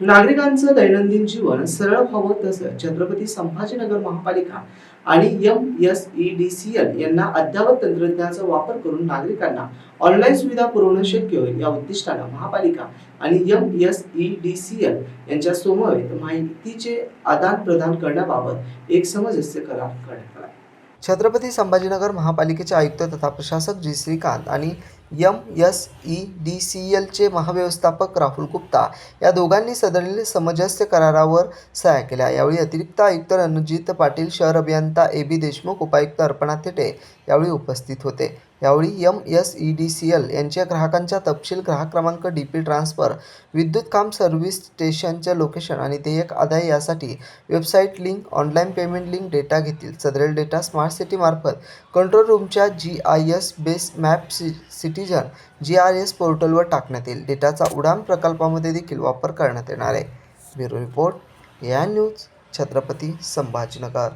नागरिकांचं दैनंदिन जीवन सरळ व्हावं तसं छत्रपती संभाजीनगर महापालिका आणि M S E D C L यांना अद्ययावत तंत्रज्ञानाचा वापर करून नागरिकांना ऑनलाईन सुविधा पुरवणं शक्य होईल या उद्दिष्टानं महापालिका आणि M S E D C L यांच्या समवेत माहितीचे आदान प्रदान करण्याबाबत एक समजस्य करार करण्यात आला. छत्रपती संभाजीनगर महापालिकेचे आयुक्त तथा प्रशासक जी श्रीकांत आणि M S E D C एलचे महाव्यवस्थापक राहुल गुप्ता या दोघांनी सदरील समंजस्य करारावर सह्या केल्या. यावेळी अतिरिक्त आयुक्त रणजित पाटील शहर अभियंता ए बी देशमुख उपायुक्त अर्पणा थेटे यावेळी उपस्थित होते. यावेळी M S E D C L यांच्या ग्राहकांच्या तपशील ग्राहक क्रमांक डी पी ट्रान्सफर विद्युत काम सर्व्हिस स्टेशनचे लोकेशन आणि देयक आदाय यासाठी website link online payment link data घेतील. सदरेल डेटा स्मार्ट सिटीमार्फत control रूमच्या G I S base map C citizen G R S पोर्टलवर टाकण्यात येईल. डेटाचा उडान प्रकल्पामध्ये देखील वापर करण्यात येणार आहे. ब्युरो रिपोर्ट या न्यूज छत्रपती संभाजीनगर.